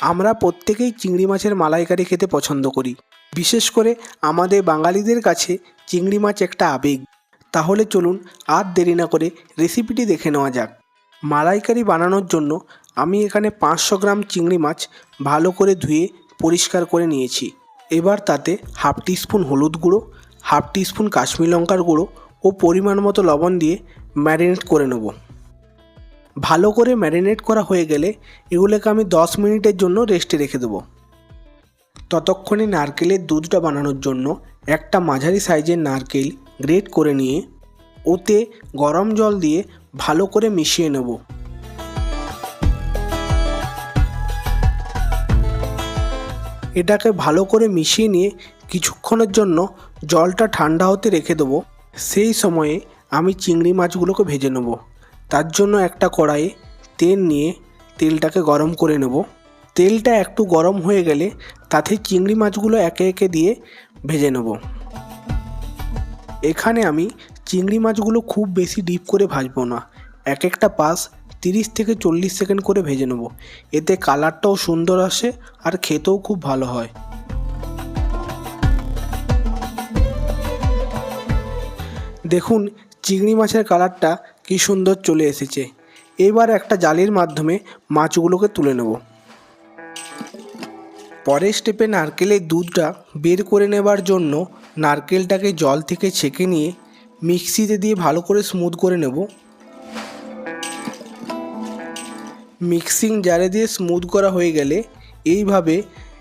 আমরা প্রত্যেকেই চিংড়ি মাছের মালাইকারি খেতে পছন্দ করি। বিশেষ করে আমাদের বাঙালিদের কাছে চিংড়ি মাছ একটা আবেগ। তাহলে চলুন আর দেরি না করে রেসিপিটি দেখে নেওয়া যাক। মালাইকারি বানানোর জন্য আমি এখানে পাঁচশো গ্রাম চিংড়ি মাছ ভালো করে ধুয়ে পরিষ্কার করে নিয়েছি। এবার তাতে হাফ টিস্পুন হলুদ গুঁড়ো, হাফ টিস্পুন কাশ্মীর লঙ্কার গুঁড়ো ও পরিমাণ মতো লবণ দিয়ে ম্যারিনেট করে নেব। ভালো করে ম্যারিনেট করা হয়ে গেলে এগুলোকে আমি দশ মিনিটের জন্য রেস্টে রেখে দেবো। ততক্ষণে নারকেলের দুধটা বানানোর জন্য একটা মাঝারি সাইজের নারকেল গ্রেট করে নিয়ে ওতে গরম জল দিয়ে ভালো করে মিশিয়ে নেব। এটাকে ভালো করে মিশিয়ে নিয়ে কিছুক্ষণের জন্য জলটা ঠান্ডা হতে রেখে দেবো। সেই সময়ে আমি চিংড়ি মাছগুলোকে ভেজে নেব। তার জন্য একটা কড়াইয়ে তেল নিয়ে তেলটাকে গরম করে নেব। তেলটা একটু গরম হয়ে গেলে তাতে চিংড়ি মাছগুলো একে একে দিয়ে ভেজে নেব। এখানে আমি চিংড়ি মাছগুলো খুব বেশি ডিপ করে ভাজবো না। এক একটা পাশ তিরিশ থেকে চল্লিশ সেকেন্ড করে ভেজে নেব। এতে কালারটাও সুন্দর আসে আর খেতেও খুব ভালো হয়। দেখুন, চিংড়ি মাছের কালারটা কি সুন্দর চলে এসেছে। এবার একটা জালির মাধ্যমে মাছগুলোকে তুলে নেব। পরের স্টেপে নারকেলের দুধটা বের করে নেবার জন্য নারকেলটাকে জল থেকে ছেঁকে নিয়ে মিক্সিতে দিয়ে ভালো করে স্মুথ করে নেব। মিক্সিং জারে দিয়ে স্মুথ করা হয়ে গেলে এইভাবে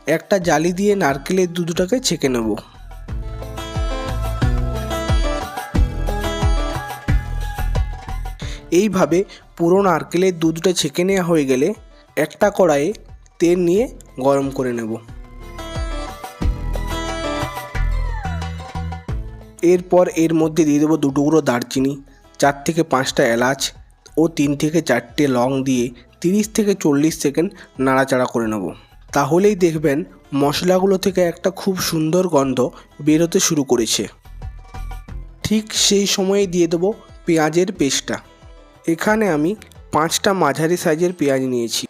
একটা জালি দিয়ে নারকেলের দুধটাকে ছেঁকে নেব। এইভাবে পুরো নারকেলের দুধটা ছেঁকে নেওয়া হয়ে গেলে একটা কড়াইয়ে তেল নিয়ে গরম করে নেব। এরপর এর মধ্যে দিয়ে দেবো দুটুকরো দারচিনি, চার থেকে পাঁচটা এলাচ ও তিন থেকে চারটে লং দিয়ে তিরিশ থেকে চল্লিশ সেকেন্ড নাড়াচাড়া করে নেব। তাহলেই দেখবেন মশলাগুলো থেকে একটা খুব সুন্দর গন্ধ বেরোতে শুরু করেছে। ঠিক সেই সময়ে দিয়ে দেবো পেঁয়াজের পেস্টটা। এখানে আমি পাঁচটা মাঝারি সাইজের পেঁয়াজ নিয়েছি।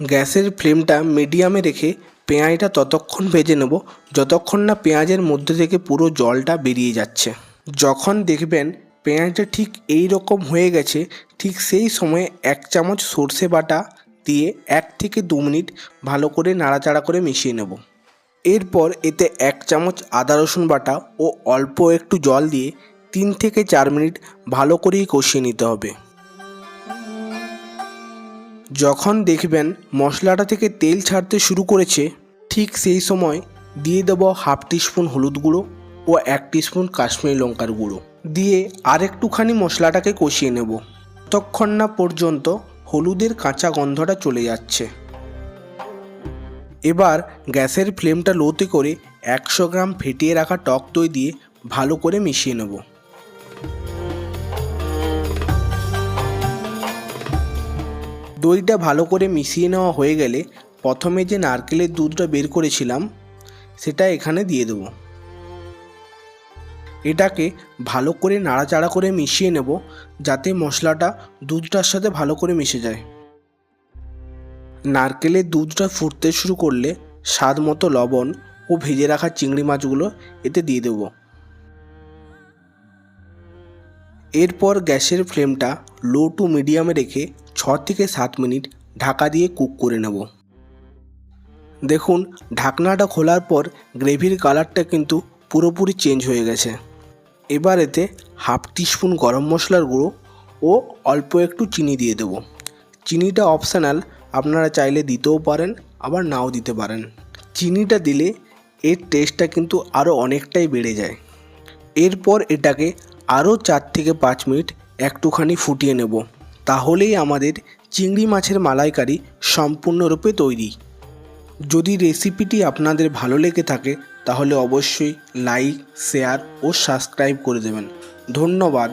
গ্যাসের ফ্লেমটা মিডিয়ামে রেখে পেঁয়াজটা ততক্ষণ ভেজে নেব, যতক্ষণ না পেঁয়াজের মধ্যে থেকে পুরো জলটা বেরিয়ে যাচ্ছে। যখন দেখবেন পেঁয়াজটা ঠিক এই রকম হয়ে গেছে, ঠিক সেই সময়ে এক চামচ সর্ষে বাটা দিয়ে এক থেকে দু মিনিট ভালো করে নাড়াচাড়া করে মিশিয়ে নেব। এরপর এতে এক চামচ আদা রসুন বাটা ও অল্প একটু জল দিয়ে তিন থেকে চার মিনিট ভালো করেই কষিয়ে নিতে হবে। যখন দেখবেন মশলাটা থেকে তেল ছাড়তে শুরু করেছে, ঠিক সেই সময় দিয়ে দেব হাফ টিস্পুন হলুদ গুঁড়ো ও এক টিস্পুন কাশ্মীরি লঙ্কার গুঁড়ো। দিয়ে আর একটুখানি মশলাটাকে কষিয়ে নেব। ততক্ষণ না পর্যন্ত হলুদের কাঁচা গন্ধটা চলে যাচ্ছে। এবার গ্যাসের ফ্লেমটা লোতে করে একশো গ্রাম ফেটিয়ে রাখা টক দই দিয়ে ভালো করে মিশিয়ে নেব। দইটা ভালো করে মিশিয়ে নেওয়া হয়ে গেলে প্রথমে যে নারকেলের দুধটা বের করেছিলাম, সেটা এখানে দিয়ে দেবো। এটাকে ভালো করে নাড়াচাড়া করে মিশিয়ে নেব, যাতে মশলাটা দুধটার সাথে ভালো করে মিশে যায়। নারকেলের দুধটা ফুটতে শুরু করলে স্বাদ মতো লবণ ও ভেজে রাখা চিংড়ি মাছগুলো এতে দিয়ে দেব। এরপর গ্যাসের ফ্লেমটা লো টু মিডিয়ামে রেখে ছ থেকে সাত মিনিট ঢাকা দিয়ে কুক করে নেব। দেখুন, ঢাকনাটা খোলার পর গ্রেভির কালারটা কিন্তু পুরোপুরি চেঞ্জ হয়ে গেছে। এবার এতে হাফ টিস্পুন গরম মশলার গুঁড়ো ও অল্প একটু চিনি দিয়ে দেবো। চিনিটা অপশানাল, আপনারা চাইলে দিতেও পারেন, আবার নাও দিতে পারেন। চিনিটা দিলে এর টেস্টটা কিন্তু আরও অনেকটাই বেড়ে যায়। এরপর এটাকে আরও চার থেকে পাঁচ মিনিট একটুখানি ফুটিয়ে নেব। তাহলেই আমাদের চিংড়ি মাছের মালাইকারি সম্পূর্ণরূপে তৈরি। যদি রেসিপিটি আপনাদের ভালো লেগে থাকে, তাহলে অবশ্যই লাইক, শেয়ার ও সাবস্ক্রাইব করে দেবেন। ধন্যবাদ।